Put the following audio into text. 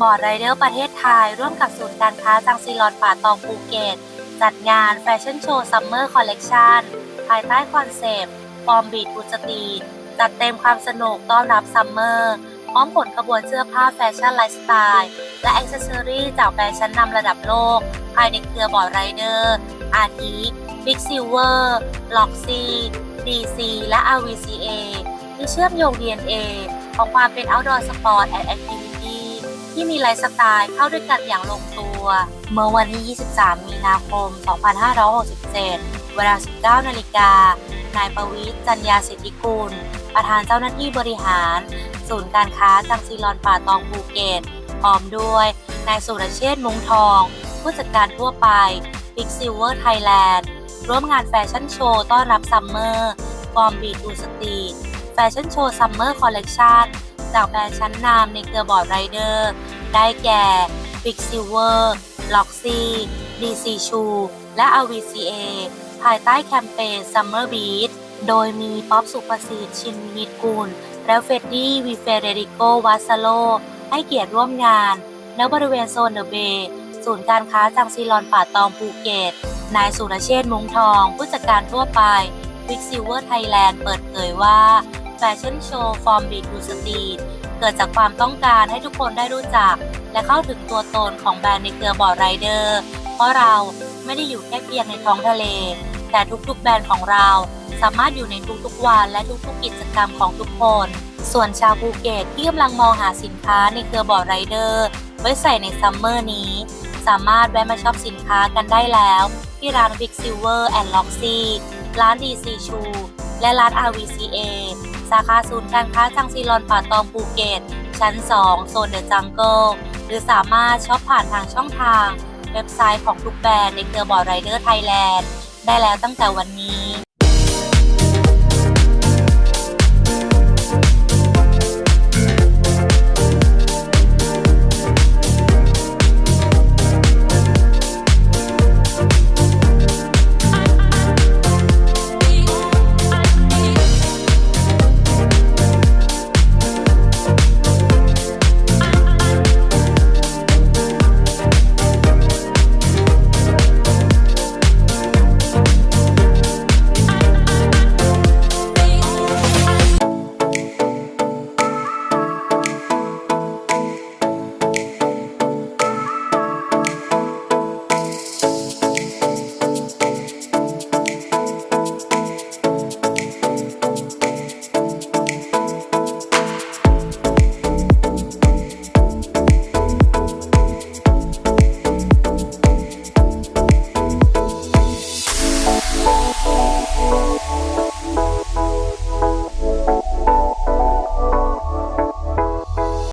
บอร์ดไรเดอร์ประเทศไทย ร่วมกับศูนย์การค้าจังซีรอนป่าตองภูเก็ต จัดงานแฟชั่นโชว์ซัมเมอร์คอลเลกชันภายใต้คอนเซปต์ฟอร์มบีดอุสตีจัดเต็มความสนุกต้อนรับซัมเมอร์พร้อมผลขบวนเสื้อผ้าแฟชั่นไลฟ์สไตล์และอ c เซสซอรี่จากแบรนด์ชั้นนำระดับโลก ภายในเครือบอร์ดไรเดอร์อาทิบิ๊กซิลเวอร์ล็อกซีดีซีและ RVCA ที่เชื่อมโยง DNA ของความเป็น outdoor sport and activity ที่มีไลฟ์สไตล์เข้าด้วยกันอย่างลงตัว เมื่อวันที่ 23 มีนาคม 2567 เวลา 19 นาฬิกา นายประวิทย์จันยาสิทธิกุล ประธานเจ้าหน้าที่บริหาร ศูนย์การค้าจังซีรอนป่าตองภูเก็ตพร้อมด้วย นายสุรเชษฐ์มุงทอง ผู้จัดการทั่วไป Big Silver Thailand ร่วมงานแฟชั่นโชว์ต้อนรับซัมเมอร์ฟอร์มบีทูสตรีทแฟชั่นโชว์ซัมเมอร์คอลเลกชันจากแบรนด์ชั้นนำในเครือบอร์ดไรเดอร์ ได้แก่ Big Silver Loxy DC Shoe และ RVCA ภายใต้แคมเปญ Summer Beat โดยมีป๊อปสุภสิทธิ์ชินวินิตกุล และเฟดดี้วีเฟเดริโกวาซาโล ให้เกียรติร่วมงานณบริเวณโซนเดอะเบย์ศูนย์การค้าจังซีรอนป่าตองภูเก็ต นายสุรเชษฐ์มุงทอง ผู้จัดการทั่วไป Big Silver Thailand เปิดเผยว่า แฟชั่นโชว์ฟอร์มบีทูสตรีทเกิดจากความต้องการให้ทุกคนได้รู้จัก และเข้าถึงตัวตนของแบรนด์ในเครือบอร์ดไรเดอร์ เพราะเราไม่ได้อยู่แค่เพียงในท้องทะเล แต่ทุกๆแบรนด์ของเรา สามารถอยู่ในทุกๆวันและทุกๆกิจกรรมของทุกคน ส่วนชาวภูเก็ตที่กำลังมองหาสินค้าในเครือบอร์ดไรเดอร์ไว้ใส่ในซัมเมอร์นี้ สามารถแวะมาช็อปสินค้ากันได้แล้ว ที่ร้าน Big Silver and Loxy ร้าน DC Shoe และร้าน RVCA สาขาศูนย์การค้าจังซีลอนป่าตองภูเก็ต ชั้น 2 โซนเดอะจังเกิลหรือสามารถช็อปผ่านทางช่องทาง เว็บไซต์ของทุกแบรนด์ในเครือบอร์ไรเดอร์ไทยแลนด์ได้แล้วตั้งแต่วันนี้